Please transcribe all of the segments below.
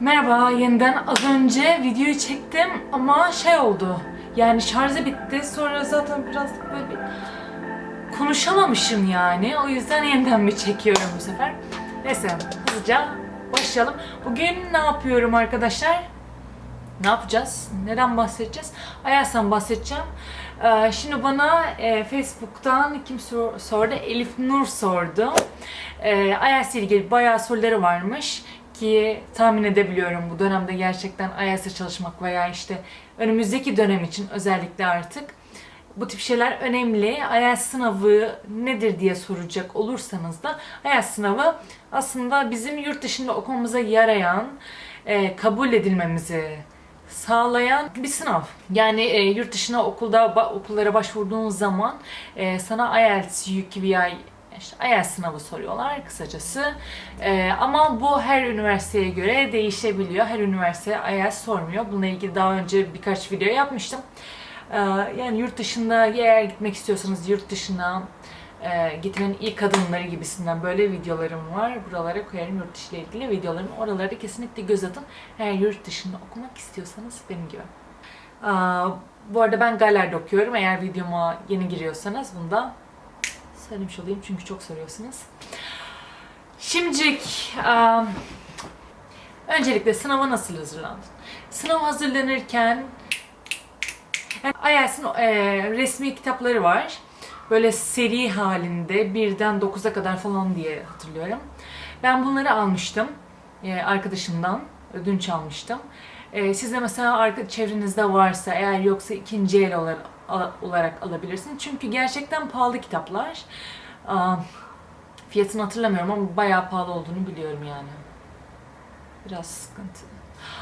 Merhaba, yeniden az önce videoyu çektim ama şey oldu. Yani şarjı bitti. Sonra zaten biraz böyle bir konuşamamışım yani. O yüzden yeniden bir çekiyorum bu sefer. Neyse, hızlıca başlayalım. Bugün ne yapıyorum arkadaşlar? Ne yapacağız? Neden bahsedeceğiz? Ayas'tan bahsedeceğim. Ee, şimdi bana e, Facebook'tan kim sor- sordu? Elif Nur sordu. Ee, Ayas'la ilgili bayağı soruları varmış ki tahmin edebiliyorum bu dönemde gerçekten Ayas'la çalışmak veya işte önümüzdeki dönem için özellikle artık bu tip şeyler önemli. IELTS sınavı nedir diye soracak olursanız da IELTS sınavı aslında bizim yurt dışında okumamıza yarayan, e, kabul edilmemizi sağlayan bir sınav. Yani e, yurt dışına okulda okullara başvurduğun zaman e, sana IELTS UKVI işte IELTS sınavı soruyorlar kısacası. E, ama bu her üniversiteye göre değişebiliyor. Her üniversite IELTS sormuyor. Bununla ilgili daha önce birkaç video yapmıştım. Ee, Yani yurt dışında eğer gitmek istiyorsanız yurt dışına e, gitmenin ilk adımları gibisinden böyle videolarım var. Buralara koyarım yurt dışı ile ilgili videolarım. Oralara kesinlikle göz atın. Eğer yurt dışında okumak istiyorsanız benim gibi. Aa, Bu arada ben Galler'de okuyorum. Eğer videoma yeni giriyorsanız bunu da söylemiş olayım çünkü çok soruyorsunuz. Şimdilik aa, öncelikle sınava nasıl hazırlandın? Sınav hazırlanırken yani IELTS'in e, resmi kitapları var. Böyle seri halinde birden 9'a kadar falan diye hatırlıyorum. Ben bunları almıştım e, arkadaşımdan. Ödünç almıştım. E, siz de mesela arka, çevrenizde varsa eğer yoksa ikinci el olarak, olarak alabilirsiniz. Çünkü gerçekten pahalı kitaplar. Fiyatını hatırlamıyorum ama bayağı pahalı olduğunu biliyorum yani. Biraz sıkıntı.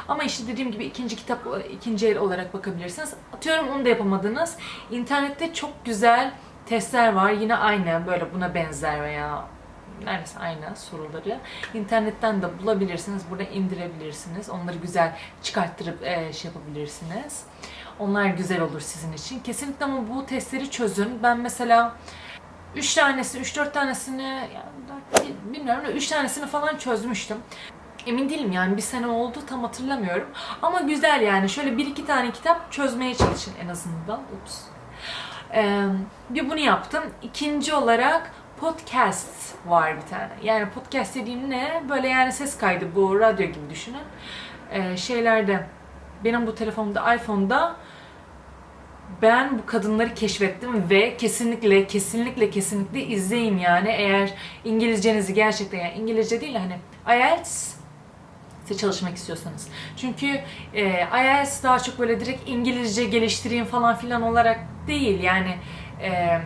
Ama işte dediğim gibi ikinci kitap, ikinci el olarak bakabilirsiniz. Atıyorum onu da yapamadınız. İnternette çok güzel testler var. Yine aynı böyle buna benzer veya neredeyse aynı soruları. İnternetten de bulabilirsiniz. Burada indirebilirsiniz. Onları güzel çıkarttırıp e, şey yapabilirsiniz. Onlar güzel olur sizin için. Kesinlikle ama bu testleri çözün. Ben mesela 3 tanesi, 3-4 tanesini, yani bilmiyorum da 3 tanesini falan çözmüştüm. Emin değilim yani bir sene oldu tam hatırlamıyorum. Ama güzel yani şöyle bir iki tane kitap çözmeye çalışın en azından. Ups. Ee, bir bunu yaptım. İkinci olarak podcast var bir tane. Yani podcast dediğim ne? Böyle yani ses kaydı bu radyo gibi düşünün. Ee, şeylerde benim bu telefonumda iPhone'da ben bu kadınları keşfettim ve kesinlikle kesinlikle kesinlikle izleyin yani eğer İngilizcenizi gerçekten yani İngilizce değil hani IELTS çalışmak istiyorsanız. Çünkü e, IELTS daha çok böyle direkt İngilizce geliştireyim falan filan olarak değil yani e,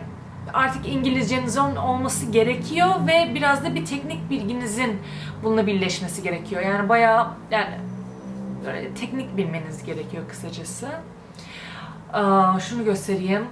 artık İngilizcenizin olması gerekiyor ve biraz da bir teknik bilginizin bununla birleşmesi gerekiyor. Yani bayağı yani böyle teknik bilmeniz gerekiyor kısacası. Aa, şunu göstereyim.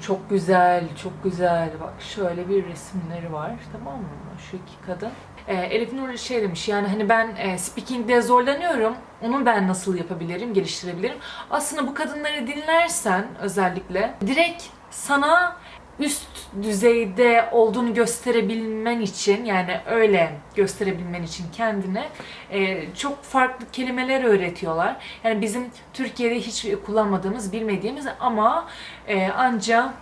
Çok güzel, çok güzel. Bak şöyle bir resimleri var. Tamam mı? Şu iki kadın. Ee, Elif Nur şey demiş yani hani ben e, speaking'de zorlanıyorum. Onu ben nasıl yapabilirim, geliştirebilirim? Aslında bu kadınları dinlersen özellikle direkt sana üst düzeyde olduğunu gösterebilmen için yani öyle gösterebilmen için kendine e, çok farklı kelimeler öğretiyorlar. Yani bizim Türkiye'de hiç kullanmadığımız, bilmediğimiz ama e, anca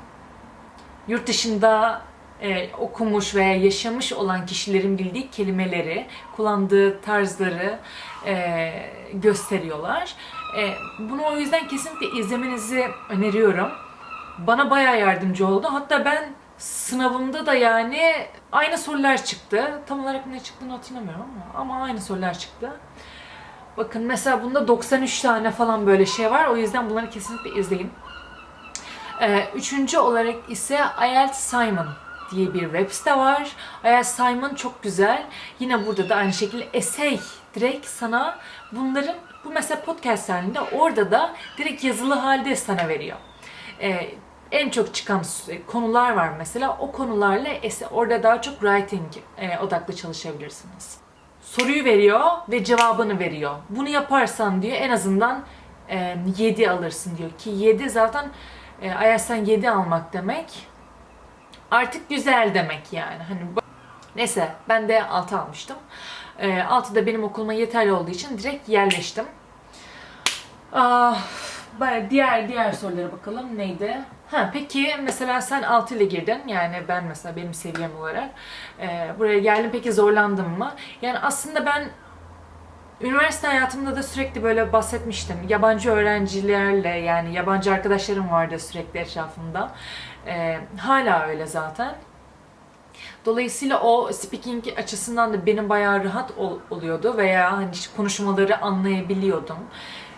yurt dışında e, okumuş veya yaşamış olan kişilerin bildiği kelimeleri, kullandığı tarzları e, gösteriyorlar. E, bunu o yüzden kesinlikle izlemenizi öneriyorum. Bana bayağı yardımcı oldu. Hatta ben sınavımda da yani aynı sorular çıktı. Tam olarak ne çıktığını hatırlamıyorum ama, ama aynı sorular çıktı. Bakın mesela bunda 93 tane falan böyle şey var. O yüzden bunları kesinlikle izleyin. Ee, üçüncü olarak ise IELTS Simon diye bir web site var. IELTS Simon çok güzel. Yine burada da aynı şekilde essay direkt sana bunların bu mesela podcast halinde orada da direkt yazılı halde sana veriyor. Ee, en çok çıkan s- konular var mesela. O konularla orada daha çok writing e, odaklı çalışabilirsiniz. Soruyu veriyor ve cevabını veriyor. Bunu yaparsan diyor en azından e, 7 alırsın diyor ki 7 zaten e, IELTS'ten 7 almak demek artık güzel demek yani. Hani neyse ben de 6 almıştım. E, 6'da benim okuluma yeterli olduğu için direkt yerleştim. Ah, diğer diğer sorulara bakalım neydi? Ha peki mesela sen 6 ile girdin yani ben mesela benim seviyem olarak e, buraya geldim peki zorlandın mı? Yani aslında ben üniversite hayatımda da sürekli böyle bahsetmiştim. Yabancı öğrencilerle yani yabancı arkadaşlarım vardı sürekli etrafımda. E, hala öyle zaten. Dolayısıyla o speaking açısından da benim bayağı rahat ol- oluyordu veya hani konuşmaları anlayabiliyordum.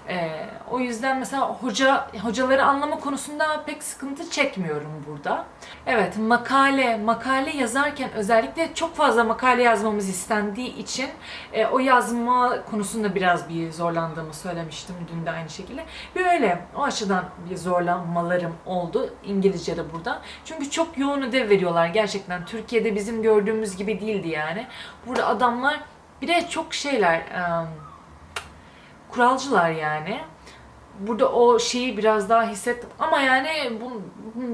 Ee, o yüzden mesela hoca hocaları anlama konusunda pek sıkıntı çekmiyorum burada. Evet, makale makale yazarken özellikle çok fazla makale yazmamız istendiği için e, o yazma konusunda biraz bir zorlandığımı söylemiştim dün de aynı şekilde. Böyle o açıdan bir zorlanmalarım oldu İngilizce'de burada. Çünkü çok yoğun ödev veriyorlar gerçekten. Türkiye'de bizim gördüğümüz gibi değildi yani. Burada adamlar bir de çok şeyler em, kuralcılar yani. Burada o şeyi biraz daha hissettim. Ama yani bu,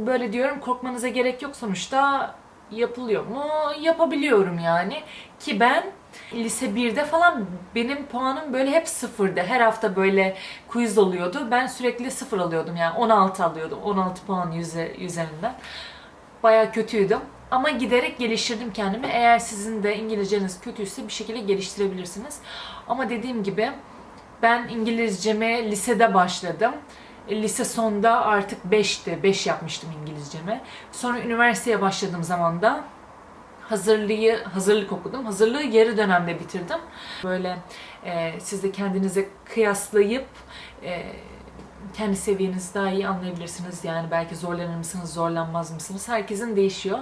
böyle diyorum korkmanıza gerek yok sonuçta yapılıyor mu? Yapabiliyorum yani. Ki ben lise 1'de falan benim puanım böyle hep sıfırdı. Her hafta böyle quiz oluyordu. Ben sürekli sıfır alıyordum yani 16 alıyordum. 16 puan yüze- üzerinden. Baya kötüydüm. Ama giderek geliştirdim kendimi. Eğer sizin de İngilizceniz kötüyse bir şekilde geliştirebilirsiniz. Ama dediğim gibi ben İngilizceme lisede başladım. E, Lise sonda artık 5'ti. 5 yapmıştım İngilizceme. Sonra üniversiteye başladığım zaman da hazırlığı hazırlık okudum. Hazırlığı yarı dönemde bitirdim. Böyle e, siz de kendinize kıyaslayıp e, kendi seviyenizi daha iyi anlayabilirsiniz. Yani belki zorlanır mısınız, zorlanmaz mısınız? Herkesin değişiyor.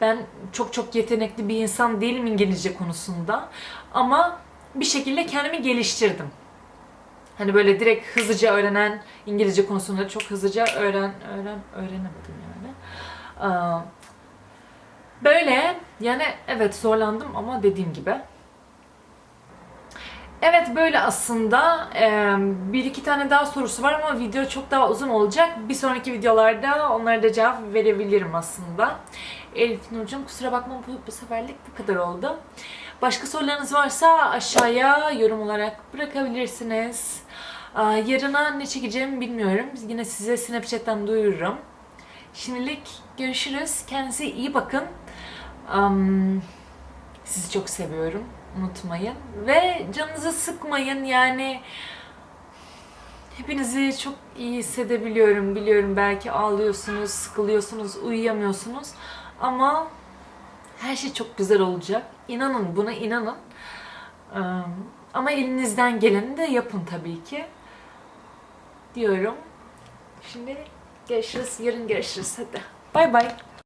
Ben çok çok yetenekli bir insan değilim İngilizce konusunda. Ama bir şekilde kendimi geliştirdim. Hani böyle direkt hızlıca öğrenen İngilizce konusunda çok hızlıca öğren öğren öğrenemedim yani. Aa, Böyle yani evet zorlandım ama dediğim gibi. Evet böyle aslında Ee, bir iki tane daha sorusu var ama video çok daha uzun olacak. Bir sonraki videolarda onlara da cevap verebilirim aslında. Elif Nurcuğum kusura bakma bu, bu seferlik bu kadar oldu. Başka sorularınız varsa aşağıya yorum olarak bırakabilirsiniz. Aa, Yarına ne çekeceğimi bilmiyorum. Yine size Snapchat'ten duyururum. Şimdilik görüşürüz. Kendinize iyi bakın. Am, sizi çok seviyorum. Unutmayın. Ve canınızı sıkmayın. Yani hepinizi çok iyi hissedebiliyorum. Biliyorum belki ağlıyorsunuz, sıkılıyorsunuz, uyuyamıyorsunuz. Ama her şey çok güzel olacak. İnanın buna inanın. Am, Ama elinizden geleni de yapın tabii ki. Diyorum. Şimdi görüşürüz. Yarın görüşürüz. Hadi. Bay bay.